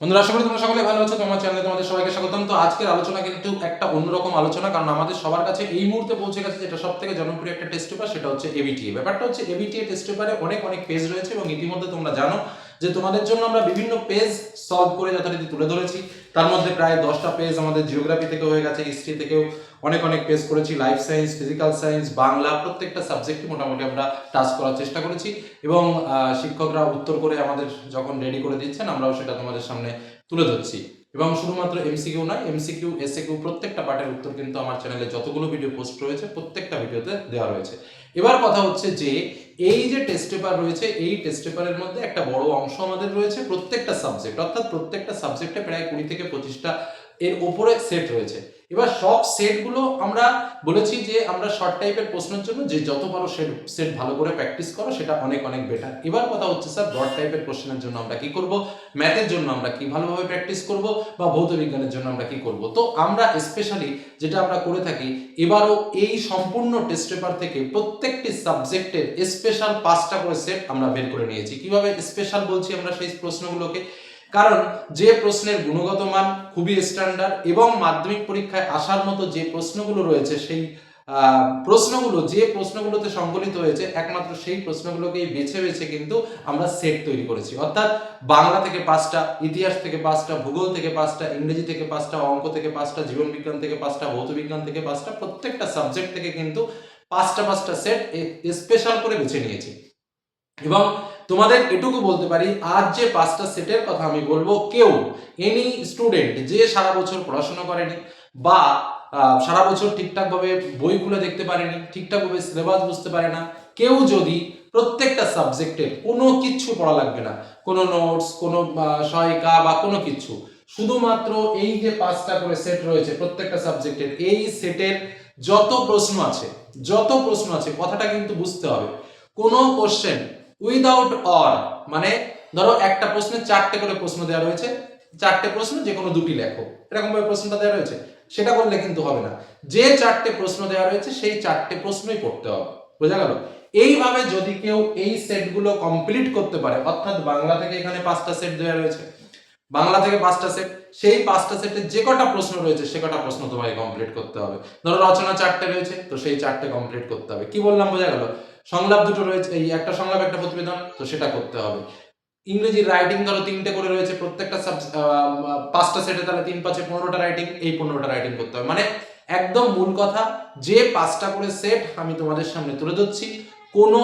বন্ধুরা, আশা করি তোমরা সকলে ভালো আছো, তোমার চ্যানেলে তোমাদের সবাইকে স্বাগতম। তো আজকের আলোচনা কিন্তু একটা অন্যরকম আলোচনা, কারণ আমাদের সবার কাছে এই মুহূর্তে পৌঁছে গেছে যেটা সব থেকে জনপ্রিয় একটা টেস্ট পেপার সেটা হচ্ছে এবিটিএ ব্যাপারটা হচ্ছে এবিটিএ টেস্ট পেপারে অনেক অনেক পেজ রয়েছে এবং ইতিমধ্যে তোমরা জানো যে তোমাদের জন্য আমরা বিভিন্ন পেজ সলভ করে যথারীতি তুলে ধরেছি। তার মধ্যে প্রায় দশটা পেজ আমাদের জিওগ্রাফি থেকে হয়ে গেছে হিস্ট্রি থেকেও অনেক অনেক পেজ করেছি life science physical science Bangla, প্রত্যেকটা সাবজেক্টই মোটামুটি আমরা টাচ করার চেষ্টা করেছি। এবং শিক্ষকরা উত্তর করে আমাদের যখন রেডি করে দিচ্ছেন, আমরাও সেটা তোমাদের সামনে তুলে ধরছি। এবং শুধুমাত্র এমসিকিউ নয় এমসিকিউ এসএকিউ প্রত্যেকটা পার্টের উত্তর কিন্তু আমার চ্যানেলে যতগুলো ভিডিও পোস্ট রয়েছে, প্রত্যেকটা ভিডিওতে দেওয়া রয়েছে। এবার কথা হচ্ছে যে, এই যে টেস্ট পেপার রয়েছে, এই টেস্ট পেপারের মধ্যে একটা বড় অংশ আমাদের রয়েছে, প্রত্যেকটা সাবজেক্ট অর্থাৎ প্রত্যেকটা সাবজেক্টে প্রায় কুড়ি থেকে পঁচিশটা এর উপরে সেট রয়েছে। এবার সব সেটগুলো আমরা বলেছি যে আমরা শর্ট টাইপের প্রশ্নের জন্য যে যত পারো সেট সেট ভালো করে প্র্যাকটিস করো, সেটা অনেক অনেক বেটার এবার কথা হচ্ছে স্যার ব্রড টাইপের কোশ্চেনের জন্য আমরা কি করব? ম্যাথের জন্য আমরা কি ভালোভাবে প্র্যাকটিস করব? বা ভৌত বিজ্ঞানের জন্য আমরা কি করব? তো আমরা স্পেশালি যেটা আমরা করে থাকি, এবারও এই সম্পূর্ণ টেস্ট পেপার থেকে প্রত্যেকটি সাবজেক্টের স্পেশাল পাঁচটা করে সেট আমরা বের করে নিয়েছি। কীভাবে স্পেশাল বলছি আমরা সেই প্রশ্নগুলোকে? কারণ যে প্রশ্নের গুণগত মান খুবই স্ট্যান্ডার্ড এবং মাধ্যমিক পরীক্ষায় আসার মতো যে প্রশ্নগুলো রয়েছে সেই প্রশ্নগুলো, যে প্রশ্নগুলোতে সংকলিত হয়েছে, একমাত্র সেই প্রশ্নগুলোকেই বেছে বেছে কিন্তু আমরা সেট তৈরি করেছি। অর্থাৎ বাংলা থেকে পাঁচটা, ইতিহাস থেকে পাঁচটা, ভূগোল থেকে পাঁচটা, ইংরেজি থেকে পাঁচটা, অঙ্ক থেকে পাঁচটা, জীবন বিজ্ঞান থেকে পাঁচটা, ভৌত বিজ্ঞান থেকে পাঁচটা, প্রত্যেকটা সাবজেক্ট থেকে কিন্তু পাঁচটা পাঁচটা সেট স্পেশাল করে বেছে নিয়েছি। এবং তোমাদের এটুকু বলতে পারি, আজ যে পাঁচটা সেটের কথা আমি বলব, কেউ এনি স্টুডেন্ট যে সারা বছর পড়াশোনা করেনি বা সারা বছর ঠিকঠাকভাবে বইগুলো দেখতে পারেনি, ঠিকঠাকভাবে সিলেবাস বুঝতে পারে না, কেউ যদি প্রত্যেকটা সাবজেক্টের কোনো কিচ্ছু পড়া লাগবে না, কোনো নোটস কোনো সহায়িকা বা কোনো কিছু, শুধুমাত্র এই যে পাঁচটা করে সেট রয়েছে প্রত্যেকটা সাবজেক্টের এই সেটের যত প্রশ্ন আছে, যত প্রশ্ন আছে, কথাটা কিন্তু বুঝতে হবে। কোনো কোশ্চেন উইদাউট অর মানে ধরো একটা প্রশ্নে চারটে করে প্রশ্ন দেওয়া রয়েছে, চারটে প্রশ্ন যে কোনো দুটি লেখো, এরকম ভাবে প্রশ্নটা দেওয়া রয়েছে, সেটা করলে কিন্তু হবে না। যে চারটে প্রশ্ন দেওয়া রয়েছে, সেই চারটে প্রশ্নই পড়তে হবে, বোঝা গেল? এইভাবে যদি কেউ এই সেটগুলো কমপ্লিট করতে পারে, অর্থাৎ বাংলা থেকে এখানে পাঁচটা সেট দেওয়া রয়েছে, বাংলা থেকে পাঁচটা সেট, সেই পাঁচটা সেটে যে কটা প্রশ্ন রয়েছে, সে কটা প্রশ্ন তোমাকে কমপ্লিট করতে হবে। ধরো রচনা চারটে রয়েছে, তো সেই চারটে কমপ্লিট করতে হবে। কি বললাম, বোঝা গেল? সংলাপ দুটো রয়েছে, এই একটা সংলাপ, একটা প্রতিবেদন, তো সেটা করতে হবে। ইংরেজি রাইটিং ধরো তিনটে করে রয়েছে, প্রত্যেকটা সাব পাঁচটা সেটে তাহলে তিন পাঁচে পনেরোটা রাইটিং এই পনেরোটা রাইটিং করতে হবে। মানে একদম মূল কথা, যে পাঁচটা করে সেট আমি তোমাদের সামনে তুলে ধরছি, কোনো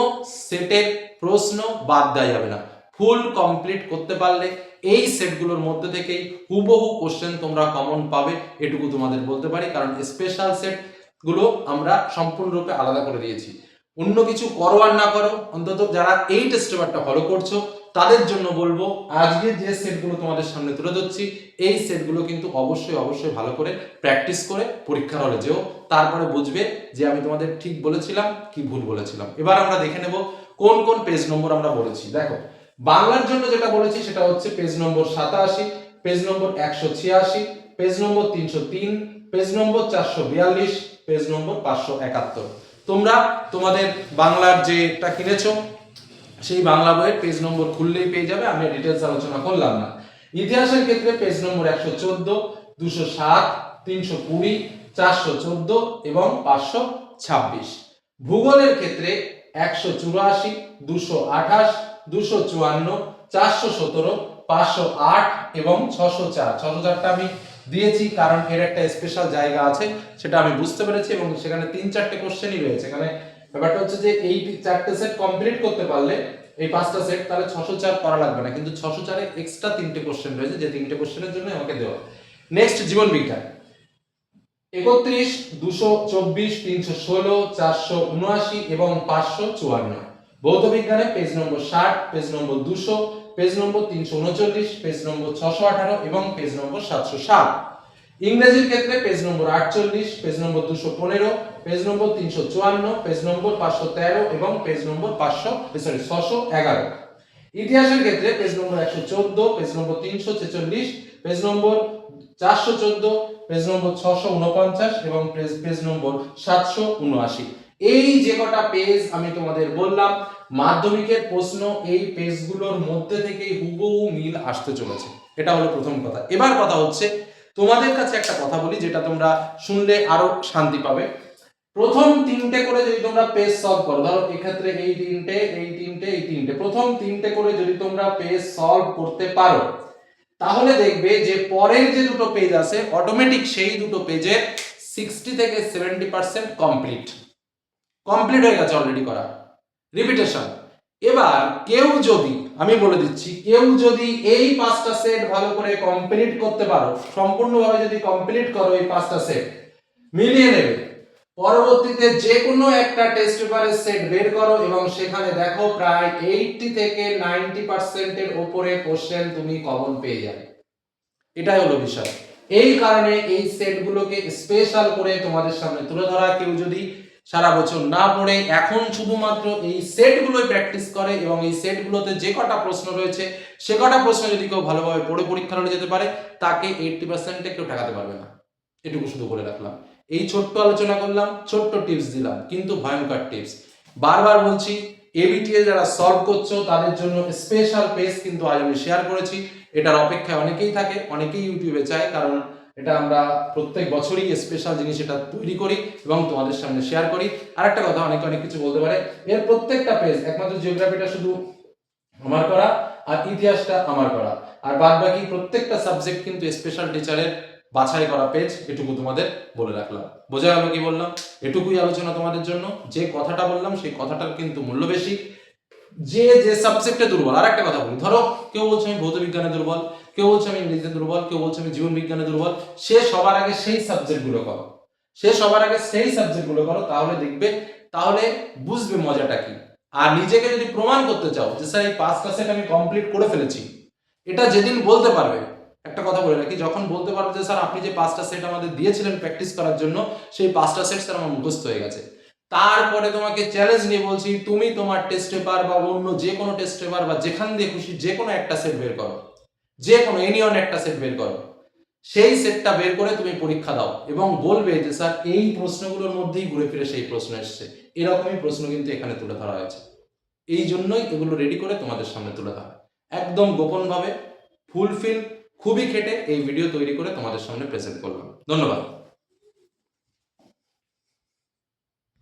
সেটের প্রশ্ন বাদ দেওয়া যাবে না। ফুল কমপ্লিট করতে পারলে এই সেটগুলোর মধ্যে থেকেই হুবহু কোশ্চেন তোমরা কমন পাবে, এটুকু তোমাদের বলতে পারি, কারণ স্পেশাল সেটগুলো আমরা সম্পূর্ণরূপে আলাদা করে দিয়েছি। অন্য কিছু করো আর না করো, অন্তত যারা এই টেস্ট পেপারটা ফলো করছ, তাদের জন্য বলব, আজকে যে সেটগুলো তোমাদের সামনে তুলে ধরছি, এই সেটগুলো কিন্তু অবশ্যই অবশ্যই ভালো করে প্র্যাকটিস করে পরীক্ষার হলে যেও, তারপরে বুঝবে যে আমি তোমাদের ঠিক বলেছিলাম কি ভুল বলেছিলাম। এবার আমরা দেখে নেব কোন কোন পেজ নম্বর আমরা বলেছি। দেখো, বাংলার জন্য যেটা বলেছি সেটা হচ্ছে পেজ নম্বর সাতাশি পেজ নম্বর একশো ছিয়াশি পেজ নম্বর তিনশো তিন পেজ নম্বর চারশো বিয়াল্লিশ পেজ নম্বর পাঁচশো একাত্তর। তোমরা তোমাদের বাংলার যেটা কিনেছো, সেই বাংলা বইয়ের পেজ নম্বর খুললেই পেয়ে যাবে, আমি ডিটেলস আলোচনা করলাম না। ইতিহাসের ক্ষেত্রে পেজ নম্বর একশো চোদ্দ, দুশো সাত, তিনশো কুড়ি, চারশো চোদ্দ এবং পাঁচশো ছাব্বিশ। ভূগোলের ক্ষেত্রে একশো চুরাশি, দুশো আঠাশ, দুশো চুয়ান্ন, চারশো সতেরো, পাঁচশো আট এবং ছশো চার। ছশো চারটা আমি দিয়েছি, কারণ এর একটা স্পেশাল জায়গা আছে, সেটা আমি বুঝতে পেরেছি এবং সেখানে তিন চারটে কোশ্চেনই রয়েছে। এখানে ব্যাপারটা হচ্ছে যে এই চারটে সেট কমপ্লিট করতে পারলে, এই পাঁচটা সেট তাহলে ছশো চার করা লাগবে না। কিন্তু ছশো চারে এক্সট্রা তিনটে কোশ্চেন রয়েছে, যে তিনটে কোশ্চেনের জন্য আমাকে দেওয়া নেক্সট জীবন বিজ্ঞান। একত্রিশ, দুশো চব্বিশ, তিনশো ষোলো, চারশো উনআশি এবং পাঁচশো চুয়ান্ন। ভৌত বিজ্ঞানে পেজ নম্বর ষাট পেজ নম্বর দুশো পেজ নম্বর তিনশো উনচল্লিশ পেজ নম্বর ছশো আঠারো এবং পেজ নম্বর সাতশো সাত ইংরেজির ক্ষেত্রে পেজ নম্বর আটচল্লিশ পেজ নম্বর দুশো পনেরো পেজ নম্বর তিনশো চুয়ান্ন পেজ নম্বর পাঁচশো তেরো এবং পেজ নম্বর পাঁচশো সরি ছশো এগারো ইতিহাসের ক্ষেত্রে পেজ নম্বর একশো চোদ্দ পেজ নম্বর তিনশো ছেচল্লিশ পেজ নম্বর চারশো চোদ্দ পেজ নম্বর ছশো উনপঞ্চাশ এবং পেজ নম্বর সাতশো উনআশি এই যে কটা পেজ আমি তোমাদের বললাম মাধ্যমিকের প্রশ্ন এই পেজগুলোর মধ্যে থেকে হুবহু মিল আসতে চলেছে। এটা হলো প্রথম কথা। এবার কথা হচ্ছে, তোমাদের কাছে একটা কথা বলি, যেটা তোমরা শুনলে আরও শান্তি পাবে। প্রথম তিনটে করে যদি তোমরা পেজ সলভ করো, ধরো এক্ষেত্রে এই তিনটে এই তিনটে এই তিনটে, প্রথম তিনটে করে যদি তোমরা পেজ সলভ করতে পারো, তাহলে দেখবে যে পরের যে দুটো পেজ আছে অটোমেটিক সেই দুটো পেজের সিক্সটি থেকে সেভেন্টি পার্সেন্ট কমপ্লিট কমপ্লিট হয়ে গেছে অলরেডি করা। রিপিটেশন এবার কেউ যদি, আমি বলে দিচ্ছি, কেউ যদি এই পাঁচটা সেট ভালো করে কমপ্লিট করতে পারো, সম্পূর্ণভাবে যদি কমপ্লিট করো এই পাঁচটা সেট মিলিয়ে নেবে। পরবর্তীতে যে কোনো একটা টেস্ট পেপারের সেট বের করো এবং সেখানে দেখো প্রায় এইটটি থেকে নাইনটি পার্সেন্টের ওপরে কোশ্চেন তুমি কমন পেয়ে যাবে। এটাই হলো বিষয়। এই কারণে এই সেটগুলোকে স্পেশাল করে তোমাদের সামনে তুলে ধরা। কেউ যদি সারা বছর না পড়ে, এখন শুধুমাত্র এই সেটগুলোই প্র্যাকটিস করে এবং এই সেটগুলোতে যে কটা প্রশ্ন রয়েছে, সে কটা প্রশ্ন যদি কেউ ভালোভাবে পড়ে পরীক্ষা হলে যেতে পারে, তাকে এইটটি পার্সেন্টে কেউ ঠেকাতে পারবে না। এটুকু শুধু বলে রাখলাম। এই ছোট্ট আলোচনা করলাম, ছোট্ট টিপস দিলাম, কিন্তু ভয়ঙ্কর টিপস বারবার বলছি এবিটিএ যারা সলভ করছ, তাদের জন্য স্পেশাল পেজ কিন্তু আজ আমি শেয়ার করেছি। এটার অপেক্ষায় অনেকেই থাকে, অনেকেই ইউটিউবে চায়, কারণ এটা আমরা প্রত্যেক বছরই স্পেশাল জিনিস এটা তৈরি করি এবং তোমাদের সামনে শেয়ার করি। আর একটা কথা, অনেকে অনেক কিছু বলতে পারে। এর প্রত্যেকটা পেজ একমাত্র জিওগ্রাফিটা শুধু আমার করা আর ইতিহাসটা আমার করা। আর বাদ বাকি প্রত্যেকটা সাবজেক্ট কিন্তু স্পেশাল টিচারের বাছাই করা পেজ এটুকু তোমাদের বলে রাখলাম। বোঝা গেল কি বললাম? এটুকুই আলোচনা তোমাদের জন্য। যে কথাটা বললাম, সেই কথাটার কিন্তু মূল্য বেশি। যে যে সাবজেক্টে দুর্বল আর একটা কথা বলি। ধরো, কেউ বলছে আমি ভৌত বিজ্ঞানে দুর্বল। কেউ বলছে আমি ইংরেজিতে দুর্বল, কেউ বলছে আমি জীবন বিজ্ঞানে দুর্বল, সে সবার আগে সেই সাবজেক্টগুলো করো। সে সবার আগে সেই সাবজেক্টগুলো করো, তাহলে দেখবে, তাহলে বুঝবে মজাটা কি। আর নিজেকে যদি প্রমাণ করতে চাও যে, স্যার, এই পাঁচটা সেট আমি কমপ্লিট করে ফেলেছি। এটা যেদিন বলতে পারবে, একটা কথা বলে রাখি, যখন বলতে পারবে যে, স্যার, আপনি যে পাঁচটা সেট আমাদের দিয়েছিলেন প্র্যাকটিস করার জন্য, সেই পাঁচটা সেট স্যার আমার মুখস্থ হয়ে গেছে। তারপরে তোমাকে চ্যালেঞ্জ নিয়ে বলছি, তুমি তোমার টেস্ট পেপার বা অন্য যে কোনো টেস্ট পেপার বা যেখান দিয়ে খুশি যে কোনো একটা সেট বের করো। যে কোনো এনিয়ন একটা সেট বের করো। সেই সেটটা বের করে তুমি পরীক্ষা দাও এবং বলবে যে, স্যার, এই প্রশ্নগুলোর মধ্যেই ঘুরে ফিরে সেই প্রশ্ন এসছে। এরকমই প্রশ্ন কিন্তু এখানে তুলে ধরা হয়েছে। এই জন্যই এগুলো রেডি করে তোমাদের সামনে তুলে ধরা। একদম গোপনভাবে ফুলফিল খুবই খেটে এই ভিডিও তৈরি করে তোমাদের সামনে প্রেজেন্ট করলাম। ধন্যবাদ।